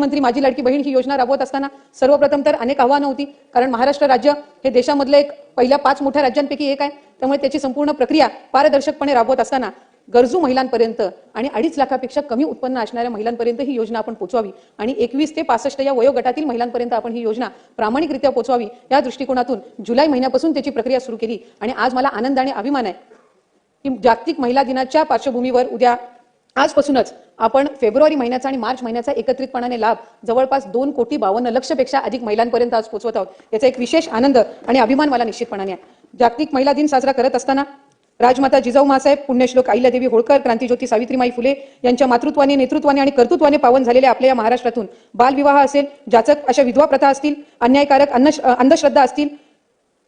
मंत्री माझी लाडकी बहीण ही योजना राबवत असताना सर्वप्रथम तर अनेक आव्हानं होती. कारण महाराष्ट्र राज्य हे देशामधलं एक पहिल्या पाच मोठ्या राज्यांपैकी एक आहे. त्यामुळे त्याची संपूर्ण प्रक्रिया पारदर्शकपणे राबवत असताना गरजू महिलांपर्यंत आणि अडीच लाखापेक्षा कमी उत्पन्न असणाऱ्या महिलांपर्यंत ही योजना आपण पोहोचवावी आणि एकवीस ते पासष्ट या वयोगटातील महिलांपर्यंत आपण ही योजना प्रामाणिकरित्या पोहोचवावी या दृष्टिकोनातून जुलै महिन्यापासून त्याची प्रक्रिया सुरू केली. आणि आज मला आनंद आणि अभिमान आहे की जागतिक महिला दिनाच्या पार्श्वभूमीवर उद्या आजपासूनच आपण फेब्रुवारी महिन्याचा आणि मार्च महिन्याचा एकत्रितपणाने लाभ जवळपास दोन कोटी बावन्न लक्षपेक्षा अधिक महिलांपर्यंत आज पोहोचवत आहोत. याचा एक विशेष आनंद आणि अभिमान मला निश्चितपणाने आहे. जागतिक महिला दिन साजरा करत असताना राजमाता जिजाऊ मासाहेब पुण्यश्लोक अहिल्यादेवी होळकर क्रांतीज्योती सावित्रीमाई फुले यांच्या मातृत्वाने नेतृत्वाने आणि कर्तृत्वाने पावन झालेल्या आपल्या या महाराष्ट्रातून बालविवाह असेल जाचक अशा विधवा प्रथा असतील अन्यायकारक अन्न अंधश्रद्धा असतील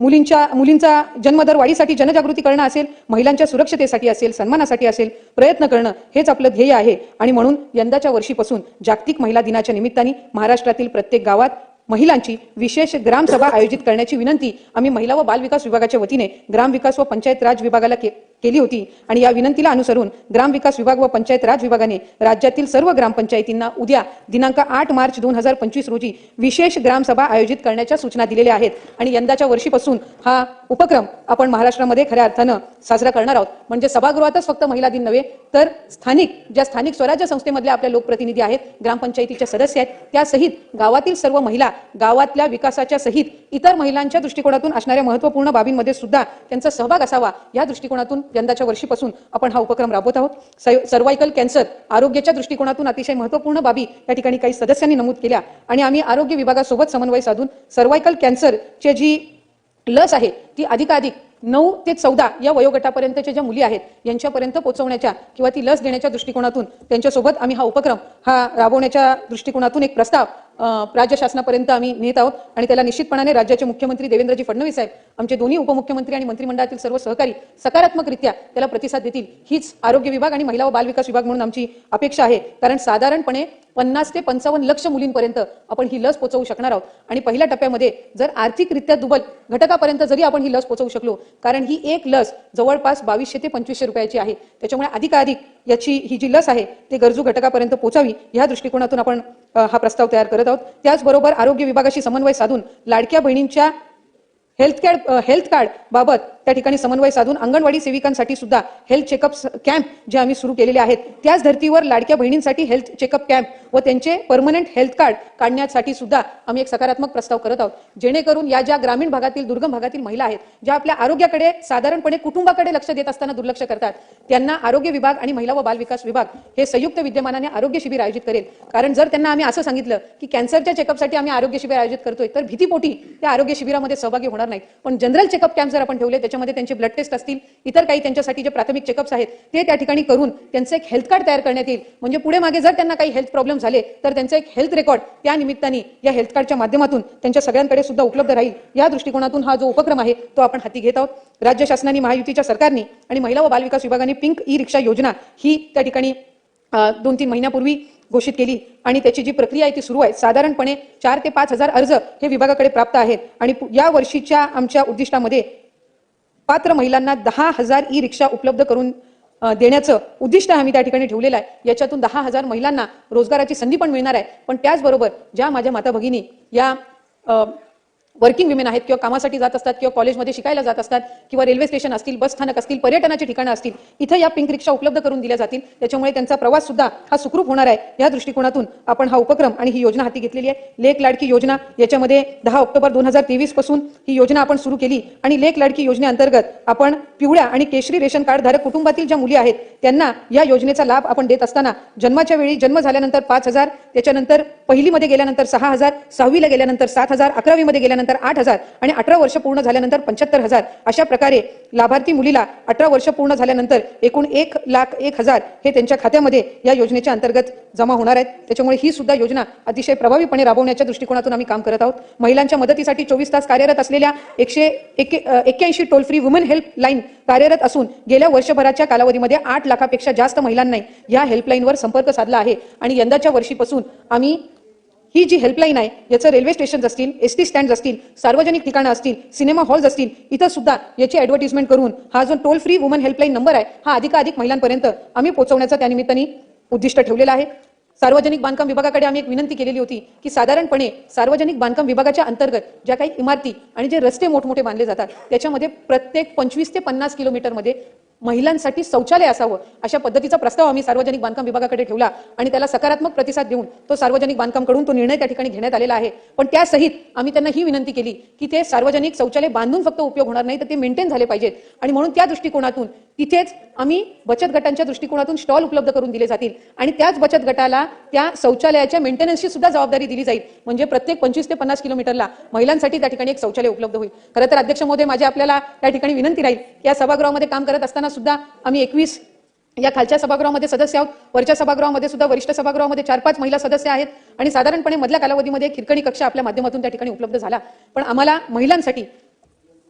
मुलींच्या मुलींचा जन्मदर वाढीसाठी जनजागृती करणं असेल महिलांच्या सुरक्षतेसाठी असेल सन्मानासाठी असेल प्रयत्न करणं हेच आपलं ध्येय आहे. आणि म्हणून यंदाच्या वर्षीपासून जागतिक महिला दिनाच्या निमित्ताने महाराष्ट्रातील प्रत्येक गावात महिलांची विशेष ग्रामसभा आयोजित करण्याची विनंती आम्ही महिला व बालविकास विभागाच्या वतीने ग्रामविकास व पंचायत राज विभागाला के- केली होती. आणि या विनंतीला अनुसरून ग्रामविकास विभाग व पंचायत राज विभागाने राज्यातील सर्व ग्रामपंचायतींना उद्या दिनांक आठ मार्च दोन हजार पंचवीस रोजी विशेष ग्रामसभा आयोजित करण्याच्या सूचना दिलेल्या आहेत. आणि यंदाच्या वर्षीपासून हा उपक्रम आपण महाराष्ट्रामध्ये खऱ्या अर्थानं साजरा करणार आहोत. म्हणजे सभागृहातच फक्त महिला दिन नव्हे तर स्थानिक ज्या स्थानिक स्वराज्य संस्थेमधल्या आपल्या लोकप्रतिनिधी आहेत ग्रामपंचायतीच्या सदस्य आहेत त्यासहित गावातील सर्व महिला गावातल्या विकासाच्या सहित इतर महिलांच्या दृष्टिकोनातून असणाऱ्या महत्त्वपूर्ण बाबींमध्ये सुद्धा त्यांचा सहभाग असावा या दृष्टिकोनातून यंदाच्या वर्षीपासून आपण हा उपक्रम राबवत आहोत. सर्वायकल कॅन्सर आरोग्याच्या दृष्टिकोनातून अतिशय महत्त्वपूर्ण बाबी या ठिकाणी काही सदस्यांनी नमूद केल्या. आणि आम्ही आरोग्य विभागासोबत समन्वय साधून सर्वायकल कॅन्सरचे जी लस आहे ती अधिकाधिक नऊ ते चौदा या वयोगटापर्यंतच्या ज्या मुली आहेत यांच्यापर्यंत पोहोचवण्याच्या किंवा ती लस देण्याच्या दृष्टिकोनातून त्यांच्यासोबत आम्ही हा उपक्रम हा राबवण्याच्या दृष्टिकोनातून एक प्रस्ताव राज्य शासनापर्यंत आम्ही नेत आहोत. आणि त्याला निश्चितपणाने राज्याचे मुख्यमंत्री देवेंद्रजी फडणवीस साहेब आमचे दोन्ही उपमुख्यमंत्री आणि मंत्रिमंडळातील सर्व सहकारी सकारात्मकरित्या त्याला प्रतिसाद देतील. हीच आरोग्य विभाग आणि महिला व बालविकास विभाग म्हणून आमची अपेक्षा आहे. कारण साधारणपणे पन्नास ते पंचावन्न लक्ष मुलींपर्यंत आपण ही लस पोहोचवू शकणार आहोत. आणि पहिल्या टप्प्यामध्ये जर आर्थिकरित्या दुबल घटकापर्यंत जरी आपण ही लस पोहोचवू शकलो कारण ही एक लस जवळपास बावीसशे ते पंचवीसशे रुपयाची आहे. त्याच्यामुळे अधिकाधिक याची ही जी लस आहे ते गरजू घटकापर्यंत पोहोचावी या दृष्टिकोनातून आपण हा प्रस्ताव तयार करत आहोत. त्याचबरोबर आरोग्य विभागाशी समन्वय साधून लाडक्या बहिणींच्या हेल्थ कार्ड हेल्थ कार्ड बाबत त्या ठिकाणी समन्वय साधून अंगणवाडी सेविकांसाठी सुद्धा हेल्थ चेकअप कॅम्प जे आम्ही सुरू केलेले आहेत त्याच धर्तीवर लाडक्या बहिणींसाठी हेल्थ चेकअप कॅम्प व त्यांचे परमनंट हेल्थ कार्ड काढण्यासाठी सुद्धा आम्ही एक सकारात्मक प्रस्ताव करत आहोत. जेणेकरून या ज्या ग्रामीण भागातील दुर्गम भागातील महिला आहेत ज्या आपल्या आरोग्याकडे साधारणपणे कुटुंबाकडे लक्ष देत असताना दुर्लक्ष करतात त्यांना आरोग्य विभाग आणि महिला व बालविकास विभाग हे संयुक्त विद्यमानाने आरोग्य शिबिर आयोजित करेल. कारण जर त्यांना आम्ही असं सांगितलं की कॅन्सरच्या चेकअपसाठी आम्ही आरोग्य शिबिर आयोजित करतोय तर भीतीपोटी त्या आरोग्य शिबिरामध्ये सहभागी होणार नाहीत. पण जनरल चेकअप कॅम्प जर आपण ठेवले त्याच्यामध्ये त्यांचे ब्लड टेस्ट असतील इतर काही त्यांच्यासाठी जे प्राथमिक चेकअप्स आहेत ते त्या ठिकाणी करून त्यांचं एक हेल्थ कार्ड तयार करण्यात येईल. म्हणजे पुढे मागे जर त्यांना काही हेल्थ प्रॉब्लेम झाले तर त्यांचं एक हेल्थ रेकॉर्ड त्या निमित्ताने या हेल्थ कार्डच्या माध्यमातून त्यांच्या सगळ्यांकडे सुद्धा उपलब्ध राहील. या दृष्टिकोनातून हा जो उपक्रम आहे तो आपण हाती घेत आहोत. राज्य शासनाने महायुतीच्या सरकारने आणि महिला व बालविकास विभागाने पिंक ई रिक्षा योजना ही त्या ठिकाणी दोन तीन महिन्यापूर्वी घोषित केली आणि त्याची जी प्रक्रिया आहे ती सुरू आहे. साधारणपणे चार ते पाच हजार अर्ज हे विभागाकडे प्राप्त आहेत आणि या वर्षीच्या आमच्या उद्दिष्टामध्ये पात्र महिलांना दहा हजार ई रिक्षा उपलब्ध करून देण्याचं उद्दिष्ट आम्ही त्या ठिकाणी ठेवलेलं आहे. याच्यातून दहा हजार महिलांना रोजगाराची संधी पण मिळणार आहे. पण त्याचबरोबर ज्या माझ्या माता भगिनी या वर्किंग विमेन आहेत किंवा कामासाठी जात असतात किंवा कॉलेजमध्ये शिकायला जात असतात किंवा रेल्वे स्टेशन असतील बस स्थानक असतील पर्यटनाची ठिकाणं असतील इथं या पिंक रिक्षा उपलब्ध करून दिल्या जातील. त्याच्यामुळे त्यांचा प्रवास सुद्धा हा सुखरूप होणार आहे. या दृष्टिकोनातून आपण हा उपक्रम आणि ही योजना हाती घेतलेली आहे. लेख लाडकी योजना याच्यामध्ये दहा ऑक्टोबर दोन हजार तेवीसपासून ही योजना आपण सुरू केली आणि लेख लाडकी योजनेअंतर्गत आपण पिवळ्या आणि केशरी रेशन कार्ड धारक कुटुंबातील ज्या मुली आहेत त्यांना या योजनेचा लाभ आपण देत असताना जन्माच्या वेळी जन्म झाल्यानंतर पाच हजार त्याच्यानंतर पहिलीमध्ये गेल्यानंतर सहा हजार सहावीला गेल्यानंतर सात हजार अकरावीमध्ये गेल्यानंतर आठ हजार आणि अठरा वर्ष पूर्ण झाल्यानंतर पंच्याहत्तर हजार. अशा प्रकारे लाभार्थी मुलीला अठरा वर्ष पूर्ण झाल्यानंतर एकूण एक लाख एक हजार हे त्यांच्या खात्यामध्ये या योजनेच्या अंतर्गत जमा होणार आहेत. त्याच्यामुळे ही सुद्धा योजना अतिशय प्रभावीपणे राबवण्याच्या दृष्टिकोनातून आम्ही काम करत आहोत. महिलांच्या मदतीसाठी चोवीस तास कार्यरत असलेल्या एकशे एक्क्याऐंशी टोल फ्री वुमन हेल्पलाईन कार्यरत असून गेल्या वर्षभराच्या कालावधीमध्ये आठ लाखापेक्षा जास्त महिलांनी या हेल्पलाईनवर संपर्क साधला आहे. आणि यंदाच्या वर्षीपासून आम्ही ही जी हेल्पलाईन आहे याचं रेल्वे स्टेशन असतील एस टी स्टँड असतील सार्वजनिक ठिकाणं असतील सिनेमा हॉल्स असतील इथं सुद्धा याची ऍडव्हर्टिजमेंट करून हा जो toll free woman helpline number आहे हा अधिकाधिक महिलांपर्यंत आम्ही पोहोचवण्याचा त्यानिमित्ताने उद्दिष्ट ठेवलेला आहे. सार्वजनिक बांधकाम विभागाकडे आम्ही एक विनंती केलेली होती की साधारणपणे सार्वजनिक बांधकाम विभागाच्या अंतर्गत ज्या काही इमारती आणि जे रस्ते मोठमोठे बांधले जातात त्याच्यामध्ये प्रत्येक पंचवीस ते पन्नास किलोमीटरमध्ये महिलांसाठी शौचालय असावं अशा पद्धतीचा प्रस्ताव आम्ही सार्वजनिक बांधकाम विभागाकडे ठेवला आणि त्याला सकारात्मक प्रतिसाद देऊन तो सार्वजनिक बांधकामकडून तो निर्णय त्या ठिकाणी घेण्यात आलेला आहे. पण त्यासहित आम्ही त्यांना ही विनंती केली की ते सार्वजनिक शौचालय बांधून फक्त उपयोग होणार नाही तर ते मेंटेन झाले पाहिजेत. आणि म्हणून त्या दृष्टिकोनातून तिथेच आम्ही बचत गटांच्या दृष्टिकोनातून स्टॉल उपलब्ध करून दिले जातील. आणि त्याच बचत गटाला त्या शौचालयाच्या मेंटेनन्सची सुद्धा जबाबदारी दिली जाईल. म्हणजे प्रत्येक पंचवीस ते पन्नास किलोमीटरला महिलांसाठी त्या ठिकाणी एक शौचालय उपलब्ध होईल. खरं तर अध्यक्ष महोदय माझी आपल्याला त्या ठिकाणी विनंती राहील की या सभागृहामध्ये काम करत असताना सुद्धा आम्ही एकवीस या खालच्या सभागृहामध्ये सदस्य आहोत. वरच्या सभागृहामध्ये सुद्धा वरिष्ठ सभागृहामध्ये चार पाच महिला सदस्य आहेत. आणि साधारणपणे मधल्या कालावधीमध्ये खिरकणी कक्ष आपल्या माध्यमातून त्या ठिकाणी उपलब्ध झाला. पण आम्हाला महिलांसाठी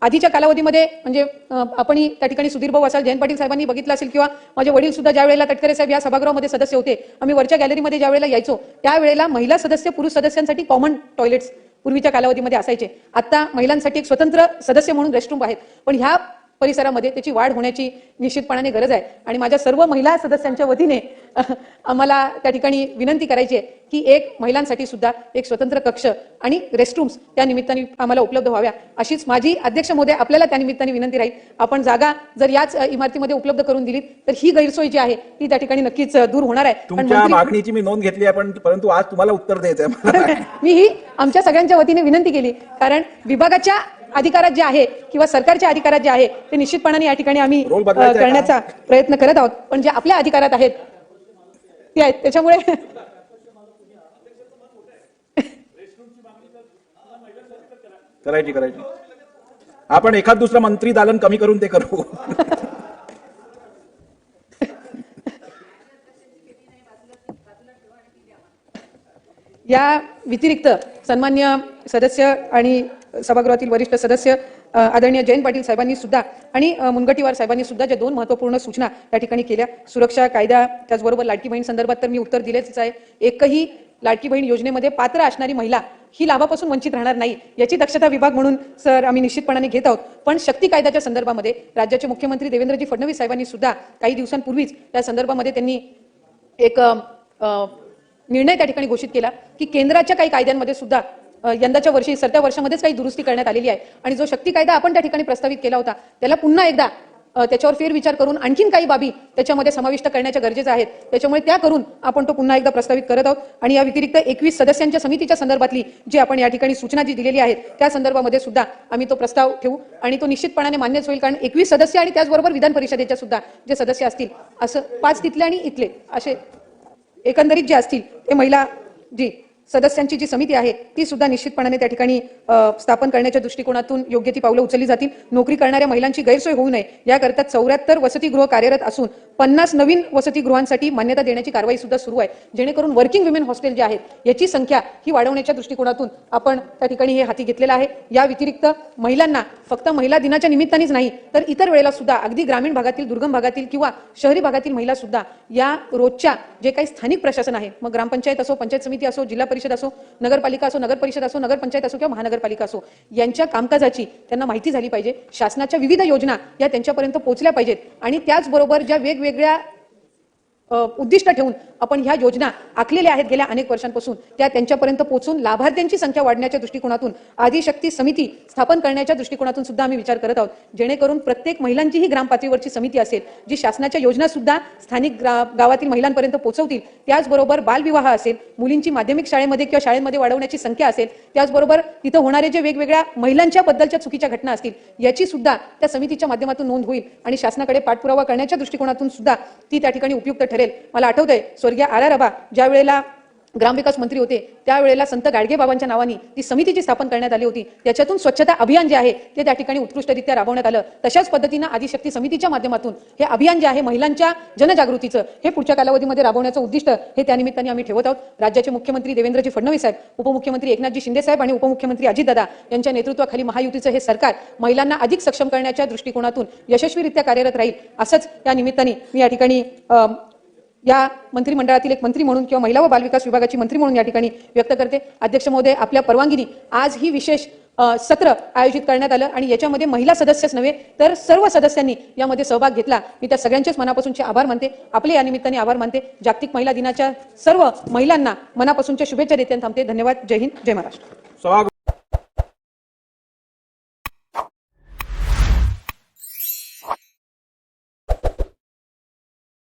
आधीच्या कालावधीमध्ये म्हणजे आपण त्या ठिकाणी सुधीर भाऊ असाल जयंत पाटील साहेबांनी बघितलं असेल किंवा माझे वडील सुद्धा ज्या वेळेला तटकरे साहेब या सभागृहामध्ये सदस्य होते आम्ही वरच्या गॅलरीमध्ये ज्या वेळेला यायचो त्यावेळेला महिला सदस्य पुरुष सदस्यांसाठी कॉमन टॉयलेट्स पूर्वीच्या कालावधीमध्ये असायचे. आता महिलांसाठी एक स्वतंत्र सदस्य म्हणून रेस्टरूम आहेत. पण ह्या परिसरामध्ये त्याची वाढ होण्याची निश्चितपणाने गरज आहे. आणि माझ्या सर्व महिला सदस्यांच्या वतीने आम्हाला त्या ठिकाणी विनंती करायची आहे की एक महिलांसाठी सुद्धा एक स्वतंत्र कक्ष आणि रेस्टरूम्स त्या निमित्ताने आम्हाला उपलब्ध व्हाव्या. अशीच माझी अध्यक्ष मोदय आपल्याला त्या निमित्ताने विनंती राहील. आपण जागा जर याच इमारतीमध्ये उपलब्ध करून दिली तर ही गैरसोय जी आहे ती त्या ठिकाणी नक्कीच दूर होणार आहे. तुमच्या मागणीची मी नोंद घेतली आहे पण परंतु आज तुम्हाला उत्तर द्यायचं मी ही आमच्या सगळ्यांच्या वतीने विनंती केली कारण विभागाच्या अधिकारात जे आहे किंवा सरकारच्या अधिकारात जे आहे ते निश्चितपणाने या ठिकाणी आम्ही? करण्याचा प्रयत्न करत आहोत. पण जे आपल्या अधिकारात आहेत ते आहेत. त्याच्यामुळे करायची करायची. आपण एखाद दुसरा मंत्री दालन कमी करून ते करू. या व्यतिरिक्त सन्मान्य सदस्य आणि सभागृहातील वरिष्ठ सदस्य आदरणीय जयंत पाटील साहेबांनी सुद्धा आणि मुनगटीवार साहेबांनी सुद्धा ज्या दोन महत्त्वपूर्ण सूचना त्या ठिकाणी केल्या. सुरक्षा कायदा त्याचबरोबर लाडकी बहीण संदर्भात तर मी उत्तर दिलेच आहे. एकही लाडकी बहीण योजनेमध्ये पात्र असणारी महिला ही लाभापासून वंचित राहणार नाही याची दक्षता विभाग म्हणून सर आम्ही निश्चितपणाने घेत आहोत. पण शक्ती कायद्याच्या संदर्भामध्ये राज्याचे मुख्यमंत्री देवेंद्रजी फडणवीस साहेबांनी सुद्धा काही दिवसांपूर्वीच त्या संदर्भामध्ये त्यांनी एक निर्णय त्या ठिकाणी घोषित केला की केंद्राच्या काही कायद्यांमध्ये सुद्धा यंदाच्या वर्षी सरत्या वर्षामध्येच काही दुरुस्ती करण्यात आलेली आहे. आणि जो शक्ती कायदा आपण त्या ठिकाणी प्रस्तावित केला होता त्याला पुन्हा एकदा त्याच्यावर फेरविचार करून आणखीन काही बाबी त्याच्यामध्ये समाविष्ट करण्याच्या गरजेच्या आहेत. त्याच्यामुळे त्या करून आपण तो पुन्हा एकदा प्रस्तावित करत आहोत. आणि या व्यतिरिक्त एकवीस सदस्यांच्या समितीच्या संदर्भातली जी आपण या ठिकाणी सूचना जी दिलेली आहेत त्या संदर्भामध्ये सुद्धा आम्ही तो प्रस्ताव ठेवू. आणि तो निश्चितपणाने मान्यच होईल कारण एकवीस सदस्य आणि त्याचबरोबर विधान परिषदेच्या सुद्धा जे सदस्य असतील असं पाच तिथले आणि इथले असे एकंदरीत जे असतील ते महिला जी सदस्यांची जी समिती आहे ती सुद्धा निश्चितपणाने त्या ठिकाणी स्थापन करण्याच्या दृष्टिकोनातून योग्य ती पावलं उचलली जातील. नोकरी करणाऱ्या महिलांची गैरसोय होऊ नये. याकरता चौऱ्याहत्तर वसतिगृह कार्यरत असून पन्नास नवीन वसतिगृहांसाठी मान्यता देण्याची कारवाई सुद्धा सुरू आहे. जेणेकरून वर्किंग विमेन हॉस्टेल जे आहेत याची संख्या ही वाढवण्याच्या दृष्टिकोनातून आपण त्या ठिकाणी हे हाती घेतलेलं आहे. या व्यतिरिक्त महिलांना फक्त महिला दिनाच्या निमित्तानेच नाही तर इतर वेळेला सुद्धा अगदी ग्रामीण भागातील दुर्गम भागातील किंवा शहरी भागातील महिला सुद्धा या रोजच्या जे काही स्थानिक प्रशासन आहे मग ग्रामपंचायत असो पंचायत समिती असो जिल्हा परिषद असो नगरपालिका असो नगर परिषद असो नगरपंचायत असो किंवा महानगरपालिका असो यांच्या कामकाजाची त्यांना माहिती झाली पाहिजे. शासनाच्या विविध योजना या त्यांच्यापर्यंत पोहोचल्या पाहिजेत. आणि त्याचबरोबर ज्या वेगवेगळ्या उद्दिष्ट ठेवून आपण ह्या योजना आखलेल्या आहेत गेल्या अनेक वर्षांपासून. त्या त्यांच्यापर्यंत पोहोचून लाभार्थ्यांची संख्या वाढण्याच्या दृष्टिकोनातून आदिशक्ती समिती स्थापन करण्याच्या दृष्टिकोनातून सुद्धा आम्ही विचार करत आहोत. जेणेकरून प्रत्येक महिलांची ही ग्राम पातळीवरची समिती असेल जी शासनाच्या योजना सुद्धा स्थानिक गावातील महिलांपर्यंत पोहोचवतील त्याचबरोबर बालविवाह असेल मुलींची माध्यमिक शाळेमध्ये किंवा शाळेमध्ये वाढवण्याची संख्या असेल त्याचबरोबर तिथं होणारे जे वेगवेगळ्या महिलांच्या बद्दलच्या चुकीच्या घटना असतील याची सुद्धा त्या समितीच्या माध्यमातून नोंद होईल आणि शासनाकडे पाठपुरावा करण्याच्या दृष्टिकोनातून सुद्धा ती त्या ठिकाणी उपयुक्त ठरेल. मला आठवतंय स्वर्गीय आर आर ज्या वेळेला ग्रामविकास मंत्री होते त्यावेळेला संत गाडगे बाबांच्या नावाने ती समितीची स्थापन करण्यात आली होती. त्याच्यातून स्वच्छता अभियान जे आहे ते त्या ठिकाणी उत्कृष्टरित्या राबवण्यात आलं. तशाच पद्धतीनं आदिशक्ती समितीच्या माध्यमातून हे अभियान जे आहे महिलांच्या जनजागृतीचं हे पुढच्या कालावधीमध्ये राबवण्याचं उद्दिष्ट हे त्यानिमित्ताने आम्ही ठेवत आहोत. राज्याचे मुख्यमंत्री देवेंद्रजी फडणवीस साहेब उपमुख्यमंत्री एकनाथजी शिंदे साहेब आणि उपमुख्यमंत्री अजितदादा यांच्या नेतृत्वाखाली महायुतीचं हे सरकार महिलांना अधिक सक्षम करण्याच्या दृष्टिकोनातून यशस्वीरित्या कार्यरत राहील असंच या निमित्ताने मी या ठिकाणी अं, या मंत्रिमंडळातील एक मंत्री म्हणून किंवा महिला व बालविकास विभागाची मंत्री म्हणून या ठिकाणी व्यक्त करते. अध्यक्ष महोदय आपल्या परवानगीने आज ही विशेष सत्र आयोजित करण्यात आलं आणि याच्यामध्ये महिला सदस्यच नव्हे तर सर्व सदस्यांनी यामध्ये सहभाग घेतला. मी त्या सगळ्यांचेच मनापासूनचे आभार मानते. आपले या निमित्ताने आभार मानते. जागतिक महिला दिनाच्या सर्व महिलांना मनापासूनच्या शुभेच्छा देते थांबते. धन्यवाद. जय हिंद. जय महाराष्ट्र.